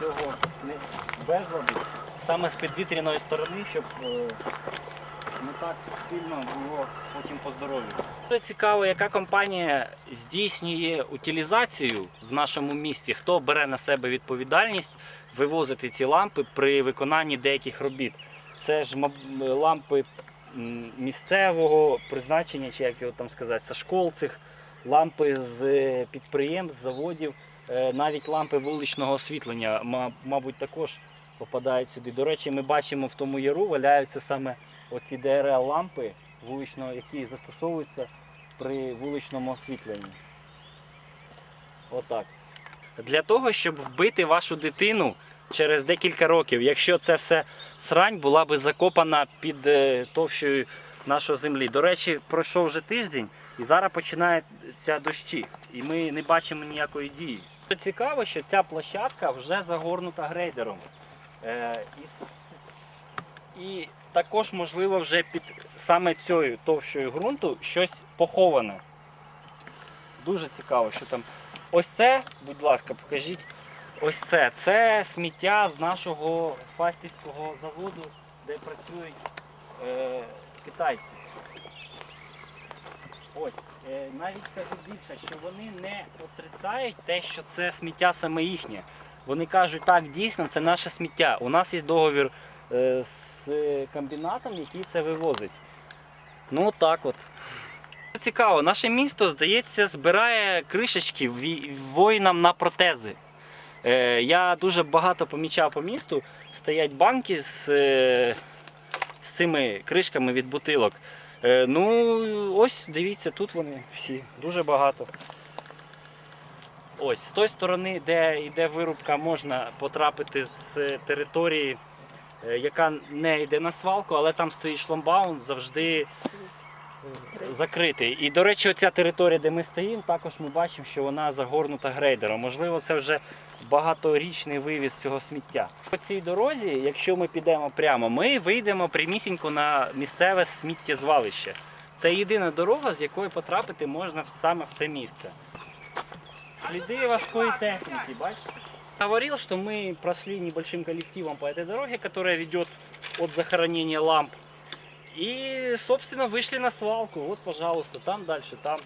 цього безладу саме з підвітряної сторони, щоб е, не так сильно було потім по здоров'ю. Цікаво, яка компанія здійснює утилізацію в нашому місті, хто бере на себе відповідальність вивозити ці лампи при виконанні деяких робіт. Це ж лампи місцевого призначення, чи як його там сказати, со школ цих, лампи з е, підприємств, заводів, навіть лампи вуличного освітлення, мабуть, також попадають сюди. До речі, ми бачимо в тому яру валяються саме оці ДРЛ-лампи, вуличного, які застосовуються при вуличному освітленні. Отак. Для того, щоб вбити вашу дитину через декілька років, якщо це все срань була би закопана під е, товщою нашої землі. До речі, пройшов вже тиждень і зараз починаються дощі, і ми не бачимо ніякої дії. Цікаво, що ця площадка вже загорнута грейдером. Е, і, і також, можливо, вже під саме цією товщою ґрунту щось поховане. Дуже цікаво, що там. Ось це, будь ласка, покажіть. Ось це. Це сміття з нашого фастівського заводу, де працюють е, китайці. Ось, е, навіть скажу більше, що вони не отрицають те, що це сміття саме їхнє. Вони кажуть, так, дійсно, це наше сміття. У нас є договір е, з комбінатом, який це вивозить. Ну, так от. Цікаво, наше місто, здається, збирає кришечки воїнам на протези. Е, я дуже багато помічав по місту, стоять банки з, е, з цими кришками від бутилок. Е, ну, ось дивіться, тут вони всі, дуже багато. Ось, з тої сторони, де йде вирубка, можна потрапити з території, е, яка не йде на свалку, але там стоїть шломбаун, завжди закритий. І, до речі, оця територія, де ми стоїмо, також ми бачимо, що вона загорнута грейдером. Можливо, це вже багаторічний вивіз цього сміття. По цій дорозі, якщо ми підемо прямо, ми вийдемо прямісінько на місцеве сміттєзвалище. Це єдина дорога, з якої потрапити можна в- саме в це місце. Следы важкой техники, бачите? Говорил, что мы прошли небольшим коллективом по этой дороге, которая ведет от захоронения ламп. И, собственно, вышли на свалку. Вот, пожалуйста, там дальше, там.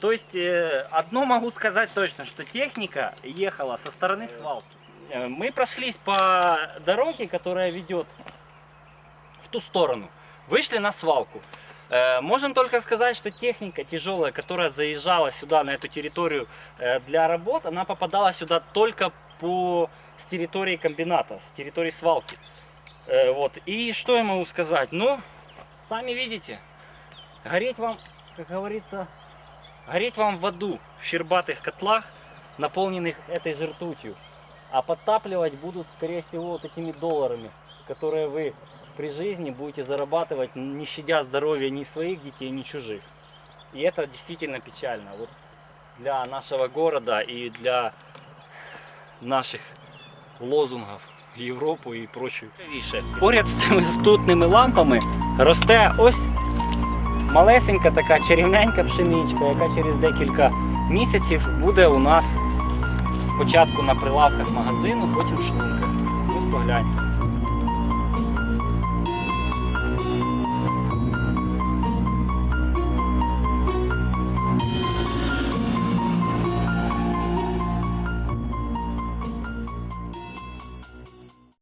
То есть, э, одно могу сказать точно, что техника ехала со стороны свалки. Э, Мы прошлись по дороге, которая ведет в ту сторону. Вышли на свалку. Э, Можем только сказать, что техника тяжелая, которая заезжала сюда, на эту территорию для работ, она попадала сюда только по с территории комбината, с территории свалки. Вот. И что я могу сказать? Ну, сами видите, гореть вам, как говорится, гореть вам в аду в щербатых котлах, наполненных этой же ртутью. А подтапливать будут, скорее всего, вот этими долларами, которые вы при жизни будете зарабатывать, не щадя здоровья ни своих детей, ни чужих. И это действительно печально. Вот для нашего города и для наших лозунгів в Європу і прочу. Більше. Поряд з цими ртутними лампами росте ось малесенька така чарівненька пшеничка, яка через декілька місяців буде у нас спочатку на прилавках магазину, потім в шлунках. Ось погляньте.